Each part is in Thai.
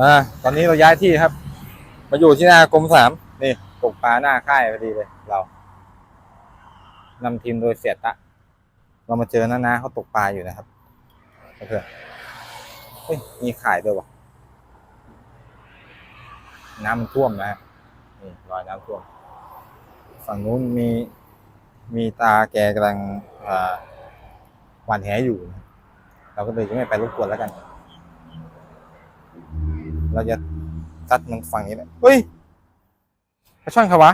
อ่าตอนนี้เราย้ายที่ครับ มาอยู่ที่หน้ากรมสามนี่ตกปลาหน้าค่ายพอดีเลย เรานำทีมโดยเสียตะ เรามาเจอน้าๆเขาตกปลาอยู่นะครับเพื่อนเฮ้ยมีขายด้วยวะน้ำมันท่วมนะฮะนี่รอยน้ำท่วม ฝั่งนู้นมีมีตาแกกำลังอ่าหวานแหอยู่นะเราก็เลยจะไม่ไปรบกวนแล้วกัน เราจะซัดมันฝั่งนี้แหละเฮ้ยปลาช่อนขาวะ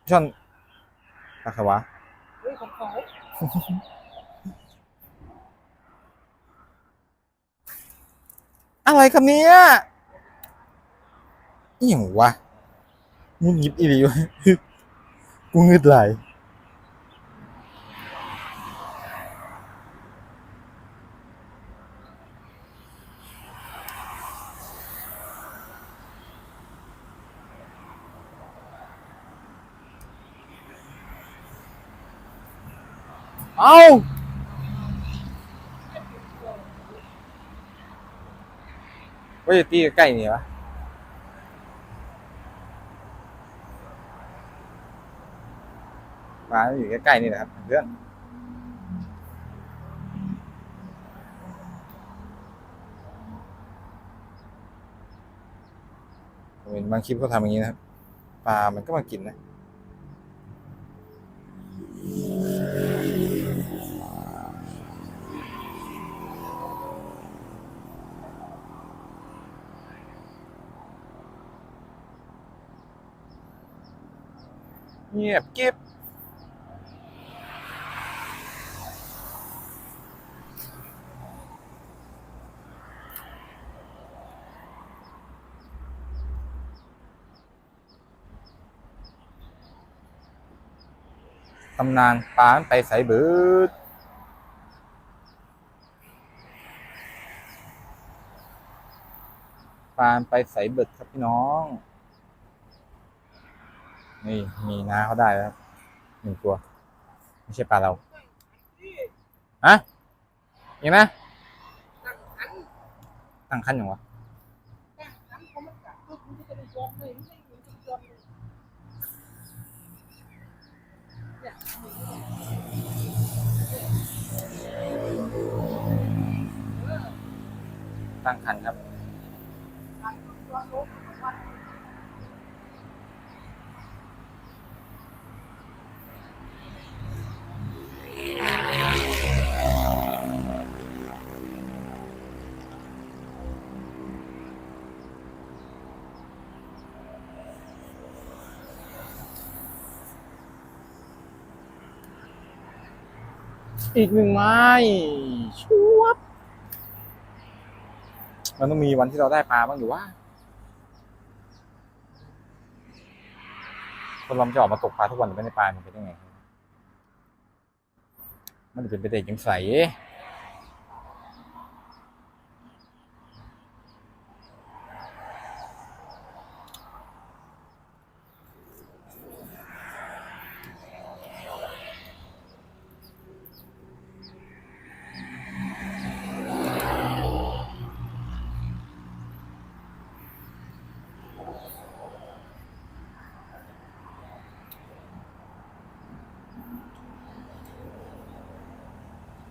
ปลาช่อนปลาขวะเฮ้ยของเขาอะไรครับเนี่ยอีหย่างวะงุนยิบอีหลีวะกูงึดไหล เอาว่าจะตีใกล้ๆนี่วะปลาอยู่ใกล้ๆนี่แหละครับเพื่อนผมเห็นบางคลิปเขาทำอย่างนี้นะครับปลามันก็มากินนะ เงียบเก็บตำนานปานไปใส่เบิดปานไปใส่เบิดครับพี่น้อง นี่มีน้าเขาได้แล้วหนึ่งตัว ไม่ใช่ปลาเราฮะอีกนะตั้งขันตั้งขั้นอย่างวะตั้งขันเขา อีกหนึ่งไม้ชวบมันต้องมีวันที่เราได้ปลาบ้างหรือว่าคนเราจะออกมาตกปลาทุกวันหรือไม่ได้ปลามันเป็นยังไง มันจะเป็นไปได้ยังใส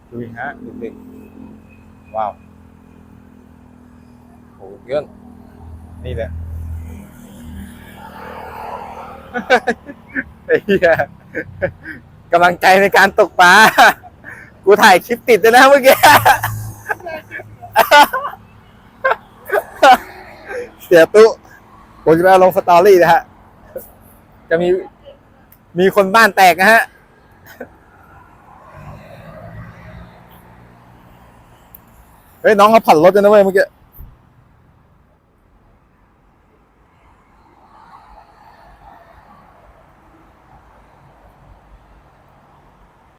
ดูฮะเด็กๆว้าวโหเยอะนี่แหละไอ้เหี้ยกำลังใจในการตกปลา กูถ่ายคลิปติดเลยนะเมื่อกี้ เสียตุผมจะไปเอาลงสตอรี่นะฮะ จะมี มีคนบ้านแตกนะฮะ เฮ้ยน้องเขาผ่อนรถกันนะเว้ยเมื่อกี้